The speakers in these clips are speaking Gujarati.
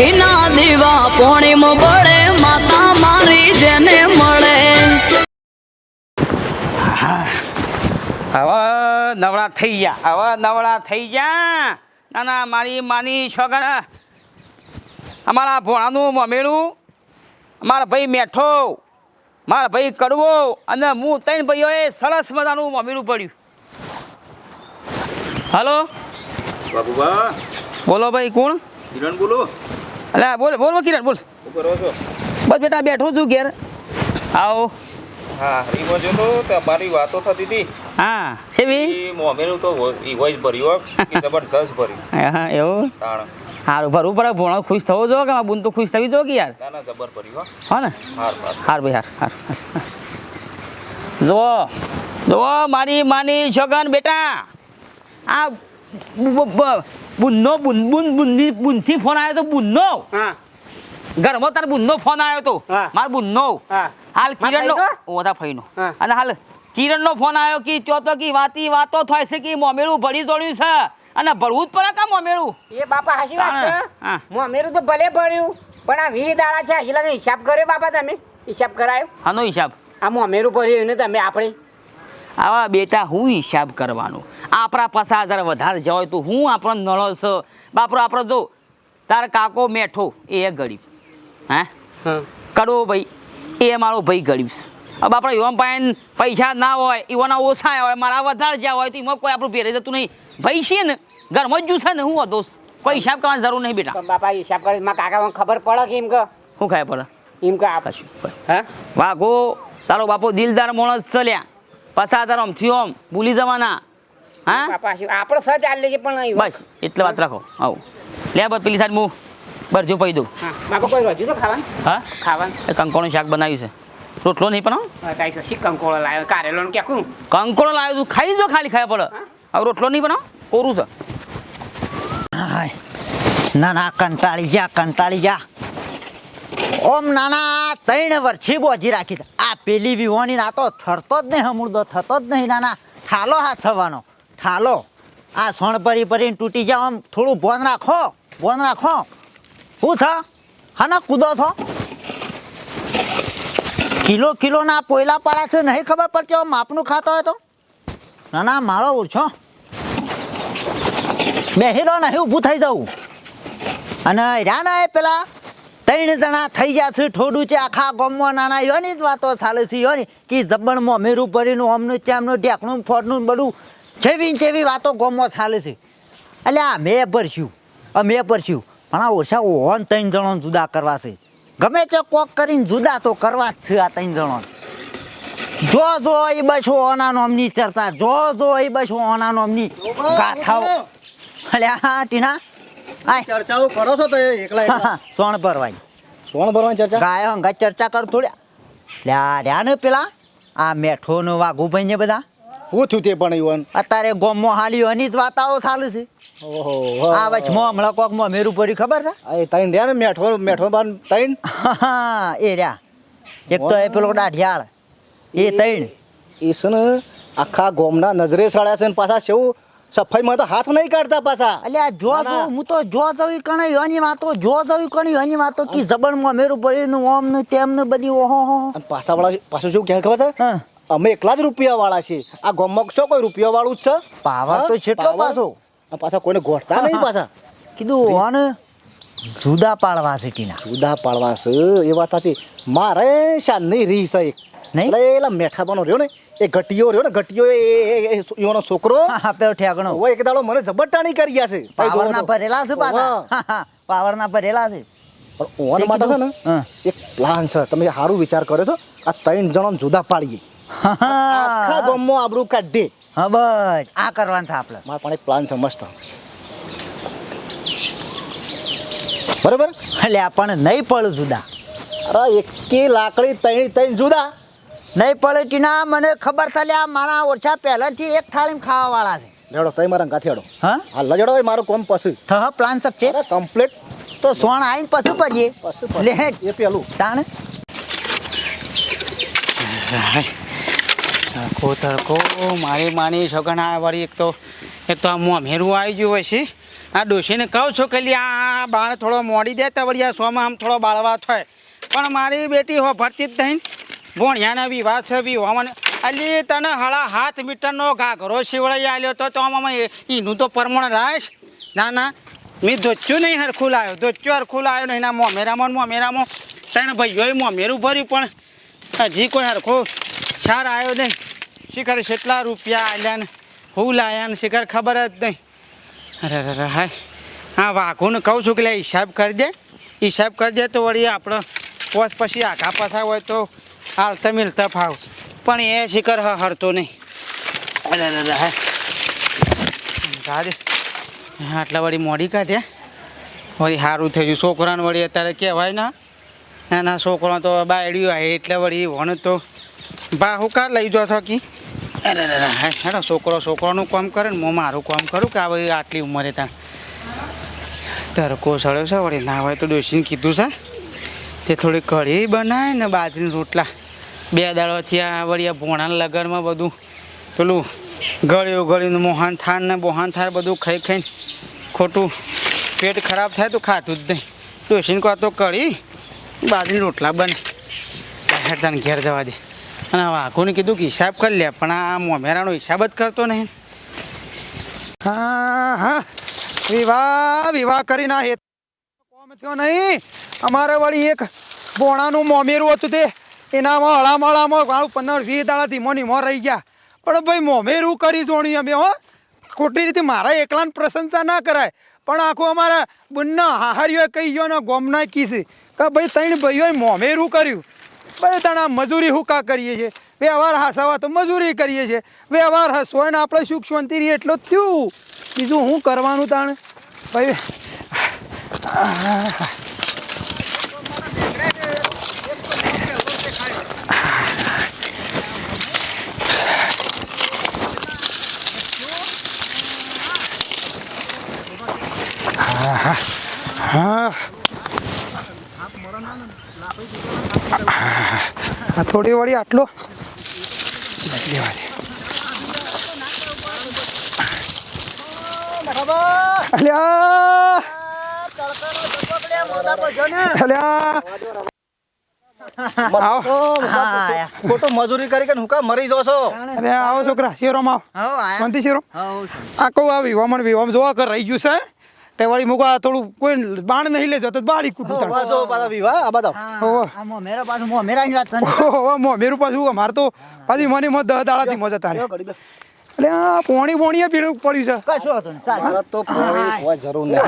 ઘીના દીવા પોણીમ બળે માતા મારી જેને મળે. હવે નવરા થઈ ગયા હવે નવરા થઈ ગયા. ના ના મારી માની છોકર અમારા ભોણાનું મમેડું અમારા ભાઈ મેઠો મારા ભાઈ કડવો અને હું ત્રણ ભાઈઓએ સરસ મજાનું મમેડું પડ્યું. હલો? બોલો ભાઈ કોણ? કિરણ બોલો. અલ્યા બોલ બોલ કિરણ બોલ. બસ બેટા બેઠો છું ઘેર. આવો. હા હરીમાં જો તો તમારી વાતો થતી હતી. હા એ મોમેનું તો ઈ વોઇસ ભર્યું હો, કે જબરદસ્ત ભર્યો હા એવું? તાણ. સારું ભરવું પડે ભોણો ખુશ થવો જો કે બુન તો ખુશ થવી જો કે યાર? ના ના જબર ભર્યું હો. હા ને? હાર હાર. હાર ભાઈ હાર હાર હાર. જુઓ જુઓ મારી માની છોકન બેટા. આ બુનનો બુન બુન બુનની બુનથી ફોન આવ્યો તો બુનનો. હા. ઘરમાં તાર બુનનો ફોન આવ્યો તો. માર બુનનો. હા. હાલ કિરણનો ઓધા ફઈનો. અને હાલ કિરણનો ફોન આવ્યો કે ત્યો તો કી વાતી વાતો થાય છે કે મોમેરું ભળી દોડ્યું છે. અને ભરવું જ પડે કા મોમેરું એ બાપા હાચી વાત. છે. હું અમેરું તો ભલે ભર્યું પણ આ વી દાડા છે હાચી લાગે હિસાબ કર્યો બાપા તમે? હિસાબ કરાયો? આનો હિસાબ. આ હું અમેરું ભર્યું એને તમે આપણે? આવા બેટા હું હિસાબ કરવાનો? આપણા પચાસ હજાર વધારે જવાય તો હું આપણો નળો છે? બાપરો આપણો જો તાર કાકો મેઠો એ ગરીબ. હે? હા. કડવો ભાઈ એ મારો ભાઈ ગરીબ છે. હવે આપણે પાસે પૈસા ના હોય એવાના ઓછા હોય મારા વધારે જ્યાં હોય તો એમાં કોઈ આપણું ભેરે જતું નહીં. ભાઈ છીએ ને ઘરમાં જ છે ને હું હતો. કોઈ હિસાબ કરવાની જરૂર નહીં બેટા. બાપા હિસાબ કરે મારા કાકા ખબર પડે કે એમ કે? શું ખાય પડે? એમ કે આ પાછું. હા? વાઘો તારો બાપો દિલદાર માણસ ચલ્યા પસાર તારો આમથી ભૂલી જવાના. હા? બાપા આપણો સજ ચાલે છે પણ બસ એટલે વાત રાખો. આવો. લે બસ પેલી સાઈડ હું ભરજો પઈ દઉં. હા બાપા કોઈ રજુ તો ખાવાનું? હા? ખાવાનું. એ શાક બનાવ્યું છે. રોટલો નહીં પણ કંકોળો લાવ્યો? કારેલો ને ક્યાંકું કંકોળો લાવ્યો તું. ખાઈ જો ખાલી ખાય પડે. હવે રોટલો નહીં પણ કોરું છે. ના ના કંટાળી જા કંટાળી જા. ઓમ નાના ત્રણ વર્ષી બોજી રાખી છે. આ પેલી વિહોણી ના તો થરતો જ નહીં હમુડદો, થતો જ નહીં નાના. ઠાલો હાથ થવાનો ઠાલો. આ સોણ પરી પરીને તૂટી જાવ આમ થોડું ભોન રાખો ભોન રાખો. શું છે? હા કૂદો છો? કિલો કિલો ના પોયલા પાડા છે, નહીં ખબર પડતી માપનું ખાતો હોય તો? ના ના મારો ઓછો બેહીરો નહીં ઊભું થઈ જવું. અને રહ્યા એ પેલા ત્રણ જણા થઈ ગયા છે થોડું છે આખા ગામમાં નાના યોની જ વાતો ચાલે છે યોની કે જબણમાં મેરું ભરીનું અમનું ચામનું ઢેકણું ફોડનું બધું. જેવી જેવી વાતો ગામમાં ચાલે છે. એટલે આ મેં ભરશું આ મેં ભરશું પણ આ ઓછા ઓહન ત્રણ જણો જુદા કરવા છે. ગમે તે કોક કરીને જુદા તો કરવા જ છે આ ત્રણ જણો. જો જો એ બસો ઓના નોમની ચર્ચા જો જો એ બસો ઓના નોમની ગાથાઓ. અલ્યા હા ટીના ચર્ચાઓ કરો છો તો એકલા એકલા. સોણ ભરવાની સોણ ભરવાની ચર્ચા? ગાય હંગા ચર્ચા કર થોડ્યા લ્યા રહ્યા ને પેલા? આ મેઠો નો વાઘુભાઈ ને બધા? હું થયું તે પણ યુવાન અત્યારે ગોમમાં હાલી એની જ વાતાઓ ચાલે છે. ઓહો આ વચ મો હમણાં કોક મો મેરું પડી ખબર છે? એ તૈન રહ્યા ને મેઠો મેઠો બાન તૈન એ રહ્યા. એક તો એ પેલો દાઢિયાળ. એ તૈણ એ છે ને આખા ગોમના નજરે સળ્યા છે ને પાછા સેવું સફાઈમાં તો હાથ નહીં કાઢતા પાછા. અલ્યા જો જો હું તો જો જવી કણે એની વાતો જો જવી કણે એની વાતો કે જબણમાં મેરું પડ્યું ઓમનું તેમ ને બધી ઓહો હો. અને પાછા વાળા પાછું શું કહે ખબર છે? અમે એકલા જ રૂપિયા વાળા છીએ. આ ગોમક શું કોઈ રૂપિયા વાળું જ છે? પાવર તો? છેટલો પાછો. પાછા કોઈને ગોઠતા નહીં પાછા. કીધું ઓને જુદા પાડવા છે ટીના. જુદા પાડવા છે. એ વાત સાચી. મારે શા નહીં છે એક. નહીં? એટલે એલા મેઠાબાનો રહ્યો ને. એ ઘટીયો રહ્યો ને ઘટીયો એ એનો છોકરો. હા પેલો ઠેકણો. ઓ એક દાડો મને જબરટાણી કરી ગયા છે. પાવર ના ભરેલા છે પાછા. પાવર ના ભરેલા છે. પણ ઓન માટે છે ને એક પ્લાન છે. તમે સારું વિચાર કર્યો છો આ ત્રણ જણો જુદા પાડીએ. આખા ગામમાં આબરૂ કાઢી હા બસ. આ કરવાનું છે આપણે. મારા પણ એક પ્લાન છે મસ્ત. બરાબર? એટલે આપણને નહીં પડે જુદા. અરે એકે લાકડી ત્રણ ત્રણ જુદા. નહીં પડે ટીના મને ખબર છે આ મારા ઓછા પહેલાથી એક થાળીમાં ખાવા વાળા છે. લેડો તઈ મારા ગાથી હા? હા લજડો હોય મારું કોમ પછી. થહ પ્લાન સક્સેસ. છે કમ્પ્લીટ તો સોણ આવીને પછી પડીએ પછી લે એ પેલું. તાણ. તડકો તડકો. મારી માની છોકરા વળી એક તો એક તો આ મોમેરું આવી ગયું હોય છે આ ડોશીને કહું છું કે આ બાળ થોડો મોડી દે તો વળી આ સોમાં આમ થોડો બાળવા થાય. પણ મારી બેટી હો ભરતી જ નહીં. ભોણિયાના વાત છે હોવાને અલી, તને હળા હાથ મીટરનો ઘાઘરો શિવડાઈ આલ્યો તો તો આમાં એનું તો પરમણ રાશ ના ના, મેં ધોચ્યું નહીં હરખું લાવ્યો ધોચ્યું હરખું લાવ્યો નહીં. ના, મોમેરામાં મોમેરામાં. ત્રણ ભાઈઓએ મોમેરું ભર્યું, પણ હજી કોઈ હરખો સાર આવ્યો નહીં. શિખર કેટલા રૂપિયા આલ્યા ને હું લાયા ને શિખર ખબર જ નહીં. અરે અરે હાય. હા વાઘુને કહું છું કે લે, હિસાબ કરી દે. હિસાબ કરી દે તો વળી આપણે પોસ પછી આઘા પાછા હોય તો હાલતા મિલતા ફાવ પણ એ શિખર હ હરતો નહીં. અરે આટલા વળી મોડી કાઢ્યા વળી સારું થઈ ગયું. છોકરાને વળી અત્યારે કહેવાય ના નાના છોકરો તો બાયડ્યું આવે એટલે વળી વણ તો બા હું કા લઈ જો થકી અરે અરે અરે હેડો છોકરો છોકરાનું કામ કરે ને હું મારું કામ કરું કે આ ભાઈ આટલી ઉંમરે ત્યાં તરકો સળ્યો છે વળી? ના હોય તો ડોસીને કીધું છે. તે થોડી કઢી બનાવે ને બાજરીના રોટલા. બે દાડો આ વળી ભોણાના લગનમાં બધું પેલું ગળ્યું ગળ્યું મોહન થાન ને બોહાન થાય બધું ખાઈ ખાઈને ખોટું પેટ ખરાબ થાય તો ખાતું જ નહીં. ડોસીને કહો તો કરી બાજરી રોટલા બને. તને ઘેર જવા દે. અને વાઘોને કીધું કે હિસાબ કરી લે, પણ આ મોમેરાનો હિસાબ જ કરતો નહીં. હા હા. વિવાહ વિવાહ કરીને આ હેત કોમ થયો નહીં. અમારે વળી એક બોણાનું મોમેરું હતું તે. એનામાં હળામળામાં વાળું પંદર વીસ દાડા ધીમો નીમો રહી ગયા. પણ ભાઈ મોમેરું કરી જોણી અમે, હો. ખોટી રીતે મારા એકલાને પ્રશંસા ના કરાય. પણ આખું અમારા બંને હાહારીઓએ કહી ગયો ને ગોમના કીસી કે ભાઈ ત્રણ ભાઈઓએ મોમેરું કર્યું. ભાઈ તણા મજૂરી હુકા કરીએ છીએ. વ્યવહાર હસાવા તો મજૂરી કરીએ છીએ. વ્યવહાર હસવો ને આપણે સુખ શાંતિ રહીએ એટલું થયું. બીજું હું કરવાનું તાણે? ભાઈ હા. થોડી વળી આટલો. ખોટો મજૂરી કરી કે હું કા મરી જો છો. અરે આવો છોકરા શેરોમાં આવો. શાંતિ શેરો આ કહું આવી વમણ વિવામ જોવા કર રહી ગયું છે. તે વળી મૂકો થોડું કોઈ બાણ નહીં લેજો તો બાળી કૂટું તાણ. વાજો પાછા વિવાહ આ બધા. હોવે. આ મોમેરા પાછું ની વાત છે મો મેરું પાછું માર તો પાછી મને મો દહ દાડાથી મજા તારે એટલે આ પોણી પોણીએ પીળું પડ્યું છે. કશો હતો ને તો પોણી હોય જરૂર નહીં.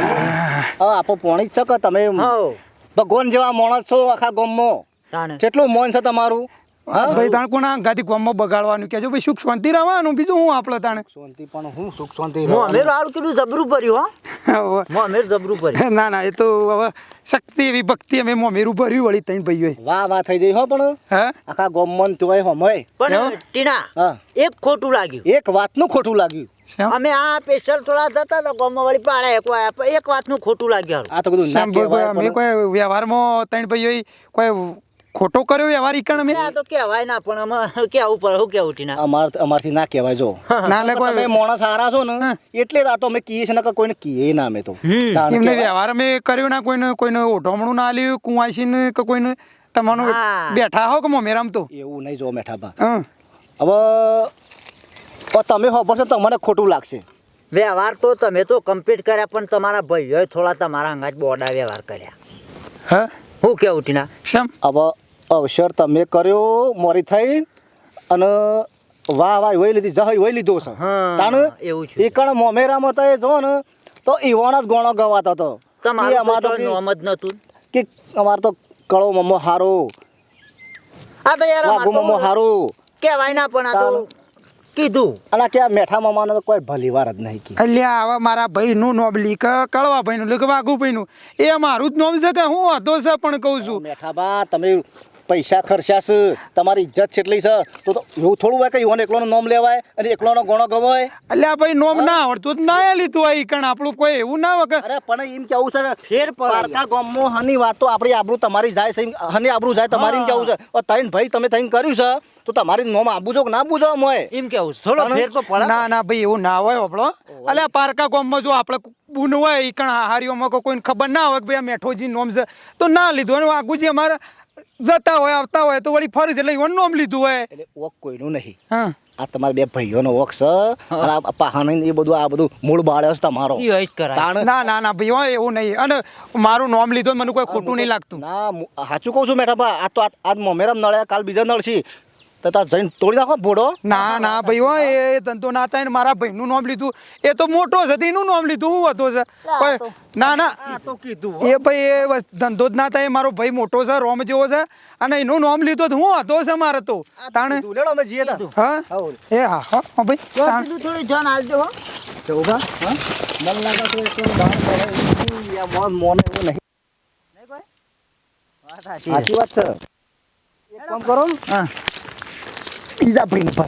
હવે આપો પોણી જ છે કે તમે હો. ભગવાન જેવા માણસ છો આખા ગામમાં? કેટલું મોન છે તમારું? ભાઈ તાણ કોના ગાદી ગોમમાં બગાડવાનું કેજો ભાઈ સુખ શાંતિ રહેવાનું બીજું હું આપણે તાણે? શાંતિ પણ હું સુખ શાંતિ મોમેર આવું કીધું જબરું ભર્યું હો. મોમેર જબરું ભર્યું. ના ના એ તો હવે શક્તિ એવી ભક્તિ અમે મોમેરું ભર્યું વળી ત્રણ ભાઈઓ વાહ વાહ થઈ જઈ હો પણ. હા? આખા ગામમાં તોય હમય પણ ટીના એક ખોટું લાગ્યું. એક વાતનું ખોટું લાગ્યું. અમે આ સ્પેશિયલ થોડા જતા હતા ગામમાં વળી પાડે એક એક વાતનું ખોટું લાગ્યું આ તો બધું અમે કોઈ વ્યવહારમાં ત્રણ ભાઈઓ કોઈ ખોટો કર્યો વ્યવહાર ઈકણ અમે આ તો કહેવાય ના પણ અમાર કેવું પડે શું કેવું ટીના અમાર અમારથી ના કહેવાય જો. ના લે તમે કોઈ માણસ સારા છો ને એટલે આ તો અમે કહીએ છીએ ને કે કોઈને કીએ ના અમે તો. એમને વ્યવહાર મે કર્યો ના કોઈને કોઈને ઓઢમણું ના લ્યું કુંવાસી ને કે કોઈને તમારું બેઠા હો કે મોમેરામ તો? એવું નહીં જો મેઠા બા હવે તમે ખબર છે તમને ખોટું લાગશે. વ્યવહાર તો તમે તો કમ્પ્લીટ કર્યા પણ તમારા ભાઈઓએ થોડા તમારા અંગાજ બોડા વ્યવહાર કર્યા. હા? હું કેવું ટીના શ્યામ હવે અવસર તમે કર્યો મોરી થઈ અને વાહ વાહ વહી લીધી જહ વહી લીધો છે. તાણ એવું છે. એકણ કણ મોમેરામાં તો એ જો ને તો ઈવાનો જ ગોણો ગવાતો હતો કે તમારું તો તો નોમ જ નતું કે અમાર તો કળો મમ્મો હારો. આ તો યાર વાગુ મમ્મો અમાર હારો. કહેવાય ના પણ આ તો કીધું. અને કે મેઠા મામાનો તો કોઈ ભલી વાર જ નહીં કી. અલ્યા આવા મારા ભાઈનું નોમ લીક કળવા ભાઈનું લીક વાઘુ ભાઈનું એ મારું જ નોમ છે કે હું હતો છે પણ કહું છું. મેઠા બા તમે પૈસા ખર્ચાશ તમારી ઇજ્જત છેટલી છે. તો એવું થોડું હોય કે યુવાન એકલોનું નામ લેવાય અને એકલોનો ગણો ગવાય? અલ્યા ભાઈ નોમ ના આવડતું તો ના લીધું હોય કણ આપણું કોઈ એવું ના હોય અરે પણ એમ કેવું છે ફેર પારકા ગામમાં હની વાત તો આપણી આબરૂ તમારી જાય છે હની આબરૂ જાય તમારી એમ કેવું છે? તૈન ભાઈ તમે તૈન કર્યું છે? તો તમારી નોમ આબુ જો કે ના બુજો મોય એમ કેવું થોડો ફેર તો પડે. ના ના ભાઈ એવું ના હોય આપણો અલ્યા પારકા ગામમાં જો આપણે બુન હોય ઈ કણ હારીઓમાં કોઈને ખબર ના હોય કે ભાઈ આ મેઠોજી નોમ છે તો ના લીધું. અને આગુજી અમારે જતા હોય આવતા હોય તો વળી ફરી એટલે ઈવન નોમ લીધું હોય. એટલે ઓક કોઈનું નહીં. હા. આ તમારા બે ભાઈઓનો ઓક છે. અને આ પાહાણ એ બધું આ બધું મૂળ બાળ્યો છે તમારો. એ જ કરાય. ના ના ના ભાઈ હોય એવું નહીં. અને મારું નામ લીધું મને કોઈ ખોટું નહીં લાગતું. ના સાચું કહું છું મેડમ આ તો આ- આજ મોમેરામ નળે કાલ બીજા નળશી તો તાર જઈને તોડી નાખો ભોડો. ના ના ભાઈ હોય એ ધંધો ના થાય ને મારા ભાઈનું નામ લીધું. એ તો મોટો છે એનું નામ લીધું હું હતો છે? ના ના તો કીધું એ ભાઈ એ ધંધો જ ના થાય મારો ભાઈ મોટો છે રોમ જેવો છે. અને એનું નામ લીધું તો હું હતો છે મારે તો? તાણે લેડો અમે જઈએ હા? એ હા હા ભાઈ થોડી ધ્યાન આલજો હો. હા? મન લાગે તો એક બહાર પડે યા મોન મોન એવું નહીં. નહીં સાચી વાત સાચી વાત છે. એક કામ કરો. હા. બીજા ભાઈને પર.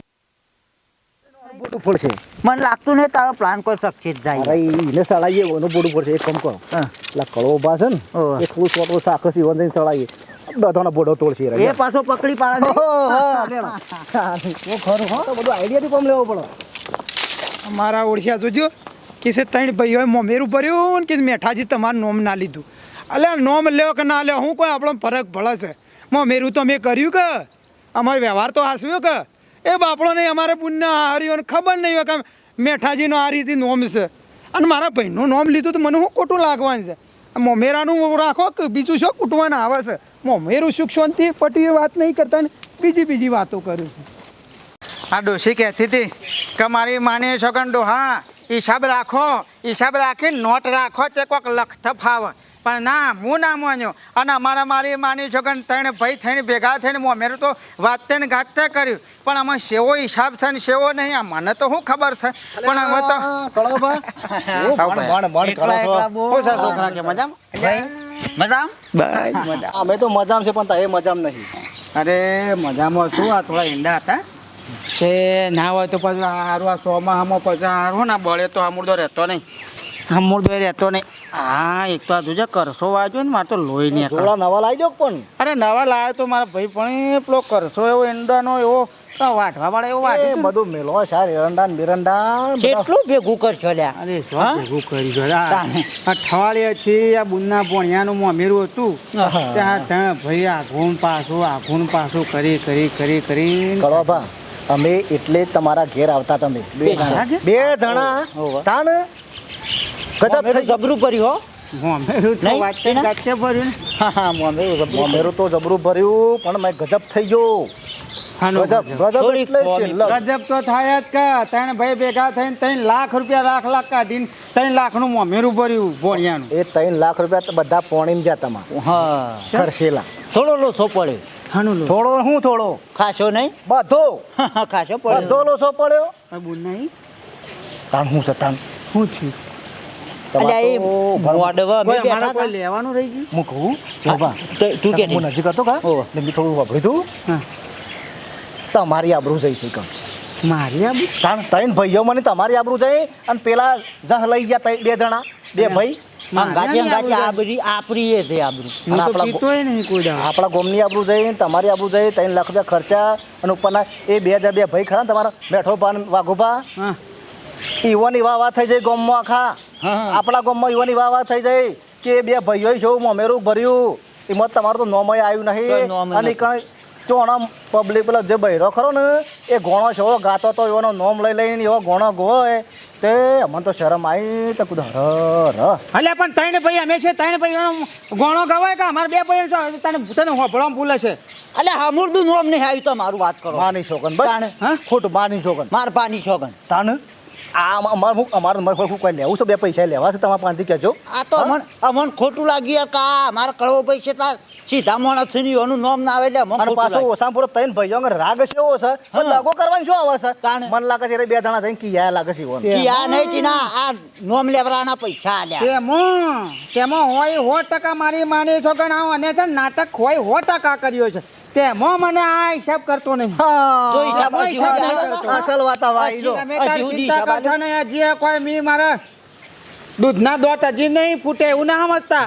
બોટું પડશે મને લાગતું નહીં તારો પ્લાન કોઈ સક્સેસ અરે જાય એને ચડાવીએ એનું બોડું પડશે એક કામ કરો. હા. પેલા કળો ઊભા છે ને. એ થોડું છોટું સાકસ ઈવન જઈને સળાઈએ. બધાનો બોડો તોડશે એ પાછો પકડી પાડે ઓહો, ઓ ખરું હો. તો બધું આઈડિયાથી કામ લેવો પડે. મારા ઓળખ્યા જોજો કે છે ત્રણ ભાઈઓએ મોમેરું ભર્યું ને કે મેઠાજી તમારું નોમ ના લીધું. અલ્યા નોમ લ્યો કે ના લ્યો હું કોઈ આપણો ફરક ભળે છે. મોમેરું તો મેં કર્યું કે. અમારો વ્યવહાર તો હાસવ્યો કે. એ બાપડો નહીં, અમારે પુણ્ય હાર્યો ખબર નહીં હોય કે મેઠાજીનો આ રીતે નોમ છે. અને મારા ભાઈનું નોમ લીધું તો મને શું ખોટું લાગવાનું છે? મોમેરાનું રાખો કે બીજું શું કૂટવાના આવે છે? મોમેરું સુખ શાંતિ પટી વાત નહીં કરતા ને બીજી બીજી વાતો કરું છું. આ ડોશી કહેતી હતી કે મારી માની છોકરા ડોહા હિસાબ રાખો, હિસાબ રાખી નોટ રાખો, તે કોઈક લખત ફાવે. પણ ના હું ના માન્યો. અને અમારા મારી માની છો કે ત્રણ ભાઈ થઈને ભેગા થઈને મોમેરું તો વાત ને ગાતે કર્યું. પણ આમાં સેવો હિસાબ છે ને સેવો નહીં આ મને તો શું ખબર છે? પણ હવે તો છોકરા કે મજામાં? મજામ? અમે તો મજામ છે પણ તારે મજામાં નહીં. અરે મજામાં શું આ થોડા ઈંડા હતા. તે ના હોય તો પછી હારું આ સોમાં હમો પછી હારું ના બળે તો અમૂર્દો રહેતો નહીં. અમૂર્દો રહેતો નહીં. હા એક તો આ જોજે કરસો વાંચ્યો ને મારે તો લોહી નહીં જોડા નવા લાવી દો પણ? અરે નવા લાવ્યો તો મારા ભાઈ પણ પેલો કરસો એવો ઈંડાનો એવો તો વાળા એવો એ બધું મેલો સાર એરંડા બિરંડા કેટલું ભેગું કરશો લ્યા? અરે શું ભેગું કરી ગયો આ અઠવાડિયે છે આ બુનના પોણિયાનું મોમેરું હતું. ત્યાં ત્યાં ભાઈ આઘું પાછું આઘું પાછું કરી કરી કરી કરી કળો બા અમે એટલે જ તમારા ઘેર આવતા તમે. બે જણા બે જણા. તાણ? ગજબ થઈ જબરું ભર્યું હો. મોમેરું તો ને? હા હા જબરું તો જબરું ભર્યું પણ મેં ગજબ થઈ ગયો. હાનો ગજબ તો થાય જ કે. ત્રણ ભાઈ ભેગા થઈને ત્રણ લાખ રૂપિયા લાખ લાખ કાઢીને ત્રણ લાખનું મોમેરું ભર્યું ભોણિયાનું એ ત્રણ લાખ રૂપિયા બધા પોણી ગયા તમારે. હા. ખર્ચેલા થોડો લોસો પડ્યો. હાનું થોડો હું થોડો? ખાશો નહીં? બધો. ખાશો બધો પડ્યો લોસો પડ્યો. બુન નહીં. તાણ હું છે તાણ શું લેવાનું રહી ગયું? હું. કહું જો બા, તું કે હું નજીક હતો કા? ને મેં થોડું વાપર્યું હતું તમારી આબરૂ જઈ છે મારી? ત્રણ ભાઈઓ મને તમારી આબરૂ જઈ અને પેલા જહ લઈ ગયા બે જણા બે ભાઈ. આપણા ગોમની આબરૂ જઈ તમારી આબરૂ જઈ ત્રણ લાખ રૂપિયા ખર્ચા અને ઉપરના એ બે હજાર બે ભાઈ ખરા ને તમારા બેઠો પાન વાઘોભા. ઈવાની વાહ વાહ થઈ જાય ગોમમાં આખા. આપણા ગામમાં ઈવાની વાહ વાહ થઈ જાય કે બે ભાઈઓ છો મમેરું ભર્યું? એમાં તમારું તો નોમય આવ્યું નહીં. અને કઈ ચોણા પબ્લિક પેલો જે બૈરો ખરો ને એ ગોણો છે ગાતો તો એવાનો નોમ લઈ લઈને એવો ગોણો ગોય. તે અમને તો શરમ આવી તો કુદ હર અલ્યા પણ ત્રણ ભાઈ અમે છે ત્રણ ભાઈ ગોણો ગવાય કે? અમારે બે ભાઈ છો તને તને હોભળો ભૂલે છે. અલે હમુરદું નોમ નહીં આવ્યું તો મારું વાત કરો. માની શોકન બસ. હા? ખોટું માની શોકન માર પાની છોગન તાન આ અમારે હું અમારે મારે શું કોઈ લેવું છે? બે પૈસા લેવા છે તમારા પાસેથી કહેજો. આ તો અમન અમન ખોટું લાગ્યું કા મારા કળવો પૈસે તા સીધા માણસ છે એનું નામ ના આવે એટલે અમને પાછો લાગ્યું. ઓસામ ભાઈઓ અંગર રાગ છે એવો છે. દગો કરવાનો શું આવે છે. મને લાગે છે બે જણા થઈને કિયા લાગે છે આ નહીં ટીના આ નોમ લેવરાના પૈસા આલ્યા. તેમાં તેમાં હોય સો ટકા મારી માની છો કે અને છે નાટક હોય સો ટકા કર્યો છે. તેમાં મને આ હિસાબ કરતો નહીં. જો હિસાબ હજી નહીં અસલ વાત આવે જો. ચિંતા હિસાબ નહીં હજી કોઈ મી મારા દૂધના દોત હજી નહીં ફૂટે એવું ના સમજતા.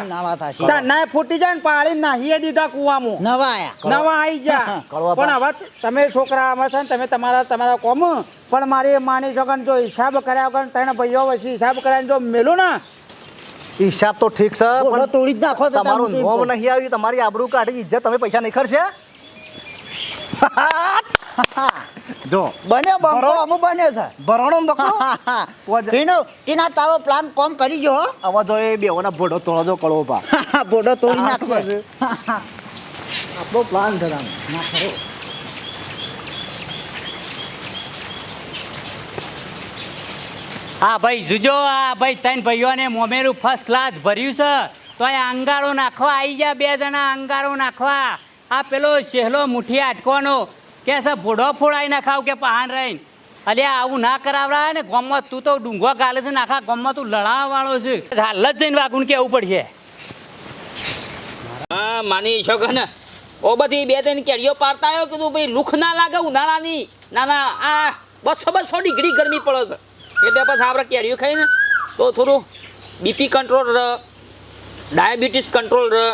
ના ફૂટી જાય ને પાળી નાહીએ દીધા કુવામાં. નવા આયા નવા આવી જા પણ હવે તમે છોકરા આમાં છે ને તમે તમારા તમારા કોમ પણ મારી માની જગન જો હિસાબ કર્યા વગર ત્રણ ભાઈઓ પછી હિસાબ કર્યા જો મેલું ને. હિસાબ તો ઠીક છે પણ તોડી જ નાખો તમારું તમે નોમ નહીં આવ્યું તમારી આબરૂ કાઢી ઇજ્જત તમે પૈસા નહીં ખર્ચે જો. બને બંકો અમુ બને છે. ભરણો બકરો? ટીનો ટીના તારો પ્લાન કોમ કરી જો હો. આવા જો એ બેઓના ભોડો તોડો જો કળો પા. ભોડો તોડી નાખશે. આપણો પ્લાન છે આમ. હા ભાઈ જુજો આ ભાઈ ત્રણ ભાઈઓને મોમેરું ફર્સ્ટ ક્લાસ ભર્યું છે. તો એ અંગારો નાખવા આવી ગયા બે જણા અંગારો નાખવા. આ પેલો સહેલો મુઠ્ઠી આટકોનો કે છે, ભોડો ફોડાઈ નાખાવ કે પહાણ રહીને? અલે, આવું ના કરાવડા ને, ગામમાં તું તો ડુંગો ગાલે છે ને, આખા ગામમાં તું લડાવવા છે. હાલ જ જઈને વાગુન કેવું પડશે? હા, માની છોકરા ઓ બધી બે ત્રણ કેરીઓ પારતા આવ્યો કીધું ભાઈ, લુખ ના લાગે ઉનાળાની. ના ના, આ બસો બસો ડિગ્રી ગરમી પડે છે. એટલે પછી આપણે કેરીઓ ખાઈને તો થોડું બીપી કંટ્રોલ રહે ડાયાબિટીસ કંટ્રોલ રહે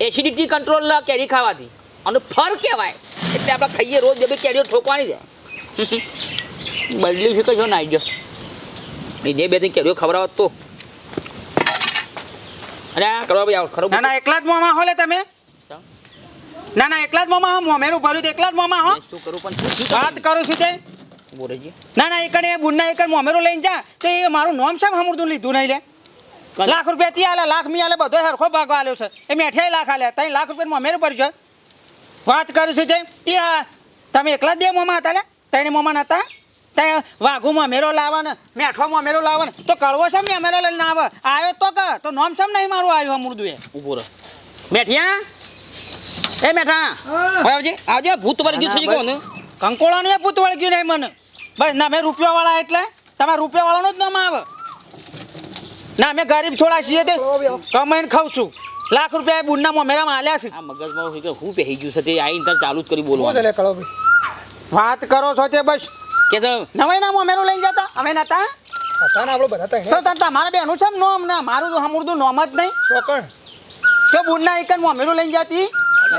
એસિડિટી કંટ્રોલ કેરી ખાવાથી. અને ફર કહેવાય. એટલે આપણે ખાઈએ રોજ બે કેરીઓ ઠોકવાની છે. બદલી છે કશો ના આવી ગયો બીજે બે ત્રણ કેરીઓ ખવડાવત તો. અરે કરવા ભાઈ આવો ખરો ના ના એકલા જ મોમાં હો લે તમે. ના ના એકલા જ મોમાં હો મોમેરું ભર્યું તો એકલા જ મોમાં હો. શું કરું પણ શું વાત કરું છું તે. બોરેજી ના ના એકડ એ બુનના એકડ મોમેરો લઈને જા. તો એ મારું નામ છે હમુરતું લીધું નહીં લે? લાખ રૂપિયા ત્યાં આલે લાખ મી આલે બધો હરખો ભાગ આલ્યો છે. એ મેઠાઈ લાખ આલે ત્રણ લાખ રૂપિયા મોમેરું પડ્યો છે વાત કરું છું તેમ એ હા તમે એકલા જ બે મોમાં હતા લે? ત્રણ મોમાં નતા? ત્યાં વાઘુ મોમેરો લાવવાનો મેઠવામાં મેઠો લાવવાનો. લાવે તો કડવો છે મોમેરો લઈને આવે. આવ્યો તો કે તો નામ છે નહીં મારું આવ્યું અમૃતું એ ઉભું મેઠિયા? એ મેઠા આવજે આવજે ભૂત વળી ગયું છે કોને કંકોળાનું એ પૂત વળગ્યું નહીં મને. બસ ના મેં રૂપિયા વાળા એટલે તમારા રૂપિયા વાળાનો જ નામ આવે. ના અમે ગરીબ થોડા છીએ તે. કમાઈને ખાઉં છું. લાખ રૂપિયા બુનના મોમેરામાં આલ્યા છે. આ મગજમાં હોય કે હું પહેરી ગયું છે તે? આઈને તાર ચાલુ જ કરી બોલવા ચાલે કળવાભાઈ વાત કરો છો તે બસ. કે છે? નવાઈ ના મોમેરો લઈને જતા? અમે નતા? હતા ને આપણે બધા તો તાર તમારા બેનું છે નોમ? ના મારું તો હમુરતું નોમ જ નહીં. ચોકણ કે બુનના એક મોમેરું લઈને જતી?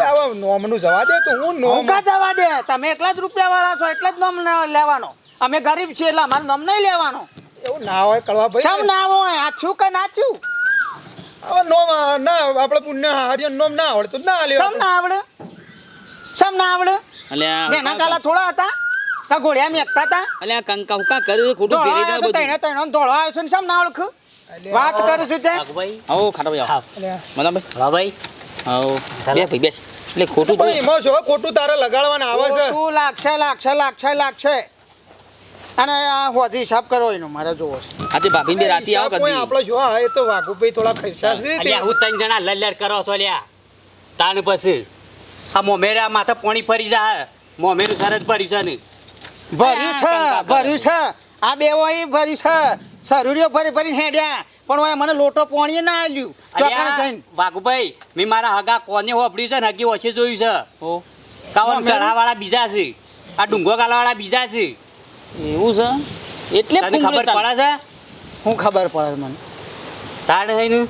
આવા નોમનું જવા દે તો હું નોમ? કા જવા દે? તમે એકલા જ રૂપિયા વાળા છો એટલા જ નોમ લેવાનો. અમે ગરીબ છીએ એટલે અમારું નોમ નહીં લેવાનો. એવું ના હોય કળવાભાઈ ચમ ના હોય? આ થયું કે ના થયું નોમ ના આપણે પુણ્ય હાર્યો નોમ ના આવડતું ના ચમ લ્યો ના આવડે? સમ ના આવડે? અલ્યા એના કાલા થોડા હતા? કા ઘોડિયા મેકતા હતા? અલ્યા કંકા કર્યું ખોટું ધોળો જાય બધું તૈણે તૈણે ધોળો આવ્યો છે ને ચમ ના ઓળખ? વાત કરું છું તે. ભાઈ આવો ખાટા ભાઈ આવો અલ્યા. મતલબ હા ભાઈ આવો બે ભાઈ બે. એટલે ખોટું પણ એમાં શું? ખોટું તારે લગાડવાના આવે છે. ખોટું લાગશે લાગશે લાગશે લાગશે. અને આ હોધી હિસાબ કરો એનો મારે જોવો છે. આજે ભાભી ને રાતી આવો કદી? આપણો જો હા એ તો વાઘુભાઈ થોડા ખર્ચા છે તે. અલ્યા હું ત્રણ જણા લલ્લર કરો છો લ્યા તાણ પછી. આ મોમેરા માથે પાણી ફરી જાય મોમેરું સરસ ભરી છે ને. ભર્યું છે ભર્યું. છે. આ બે હોય ભર્યું છે. સરુડીઓ ફરી ફરી હેડ્યા. પણ ઓય મને લોટો પોણીએ ના આલ્યું. ચોકણ જઈને. વાઘુભાઈ મેં મારા હગા કોને હોપડ્યું છે ને હગી ઓછી જોયું છે. ઓ કાવન વાળા બીજા છે. આ ડુંગો વાળા બીજા છે. એવું છે? એટલે તને ખબર પડે છે? હું ખબર પડે મને. તાડ થઈને?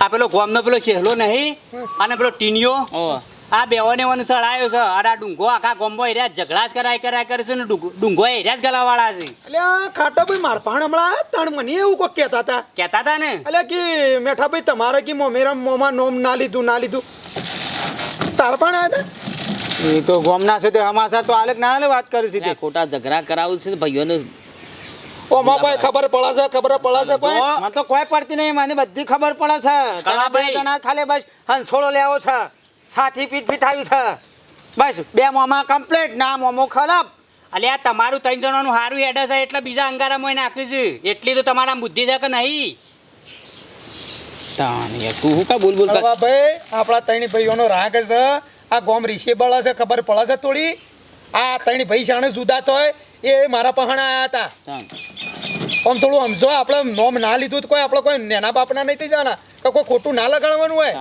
આ પેલો ગોમનો પેલો ચહેલો નહીં અને પેલો ટીનિયો આ બેવાને વન સળાયો છે. અરે આ ડુંગો આખા ગોમ્બો એરિયા ઝઘડા જ કરાય કરાય કરે છે ને ડુંગો- એરિયા જ ગલાવાળા છે. અલ્યા ખાટાભાઈ માર પાણ હમણાં તણ મને એવું કોઈ કહેતા હતા. કહેતા હતા ને? એટલે કે મેઠાભાઈ તમારે કે મોમેરા મોમાં નોમ ના લીધું ના લીધું. તાર પણ આવ્યા હતા એ તો ગોમના છે તે હમાસા તો આલેક ના વાત કરી છે આ ખોટા ઝઘડા કરાવું છે ભાઈઓને. ઓ માં કોઈ ખબર પડે છે ખબર પડે છે કોઈ? મને તો કોઈ પડતી નહીં મને બધી ખબર પડે છે. તમે બે ભાઈ. જણા ખાલી બસ હંસોળો લેવો છે. સાથી પીઠ પીઠાવી છે. બસ બે મોમાં કમ્પ્લીટ ના મોમો ખરાબ. અલ્યા તમારું ત્રણ જણાનું સારું એડે છે એટલે બીજા અંગારામાં નાખ્યું છે. એટલી તો તમારા બુદ્ધિ છે કે નહીં? તાણ યાર તું હું કા બોલ બોલ ભાઈ આપણા ત્રણ ભાઈઓનો રાગ છે. આ ગોમ રીશે બળે છે ખબર પડે છે થોડી? આ ત્રણ ભાઈ શાણે જુદા તોય એ મારા પહાણા આયા હતા. આમ થોડું સમજો આપણે નોમ ના લીધું તો કોઈ આપણે કોઈ નેના બાપના નહીં થઈ જાના કે કોઈ ખોટું ના લગાડવાનું હોય.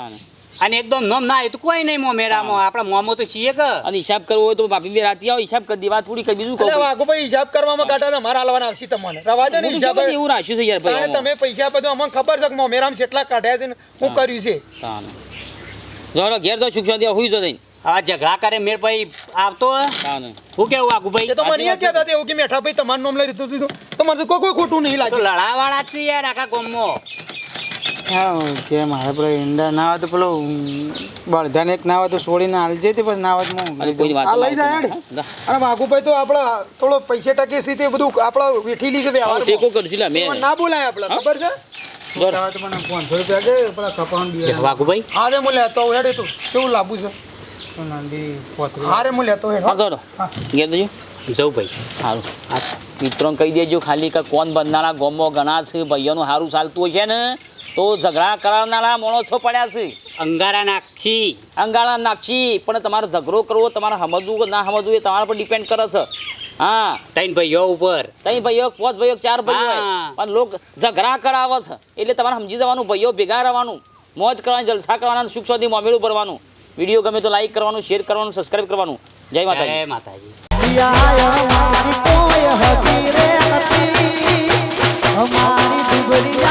અને એકદમ નોમ ના તો કોઈ નહીં મોમેરામાં આપણા મોમો તો છીએ કે? અને હિસાબ કરવો હોય તો ભાભી બે રાતે આવો હિસાબ કરી દેવા પૂરી કરી બીજું કહું એટલે ભાઈ હિસાબ કરવામાં કાઢા મારા હાલવાના આવશે તમને. રવા દે ને હિસાબ. એવું રાખ્યું છે યાર ભાઈ તમે પૈસા બધું અમને ખબર છે કે મોમેરામ કેટલા કાઢ્યા છે ને હું કર્યું છે. તાને. જો ઘેર જો સુખ શાંતિ હુઈ જો તઈ આ ઝઘડા કરે મેર ભાઈ આવતો હું? કેવું આગુ ભાઈ તો મને એ કહેતા હતા એવું કે મેઠા ભાઈ તમારું નામ લઈ લીધું દીધું તો. મને તો કોઈ કોઈ ખોટું નહીં તો લડાવાળા છે યાર આખા ગામમાં. હા કે મારે પેલો ઈંડા ના આવે તો પેલો બળધાને એક ના આવે તો છોડીને હાલજે તે પછી ના આવે તો આ લઈ જાય અને વાઘુભાઈ તો આપણા થોડો પૈસે ટકે છે તે બધું આપણા વેઠીલી છે વ્યવહાર ટેકો કરશું લા મેં. ના બોલાય આપડે ખબર છે? પાંચસો રૂપિયા દે પેલા કપાણ વાઘુભાઈ? હા રે હું લેતો આવું હેડ કેવું લાંબુ છે? નાંદી પોતરી. હા રે હું લેતો હેડ હા. ઘેર જજો જવું ભાઈ. સારું આ મિત્રોને કહી દેજો ખાલી કે કોણ બનનારા ગોમો ઘણા છે ભાઈઓનું સારું ચાલતું છે ને તો ઝઘડા કરાવનારા માણસો પડ્યા છે. અંગારા નાખી. અંગારા નાખી પણ તમારે ઝઘડો કરવો તમારે સમજવું કે ના સમજવું એ તમારા પર ડિપેન્ડ કરે છે. હા. ત્રણ ભાઈઓ ઉપર. ત્રણ ભાઈઓ પાંચ ભાઈઓ ચાર ભાઈઓ હોય. પણ લોક ઝઘડા કરાવે છે. એટલે તમારે સમજી જવાનું ભાઈઓ ભેગા રહેવાનું મોજ કરવાની જલસા કરવાના સુખ સુધી મોમેલું ભરવાનું. વીડિયો ગમે તો લાઈક કરવાનું શેર કરવાનું સબસ્ક્રાઇબ કરવાનું. જય માતાજી. જય માતાજી અમારી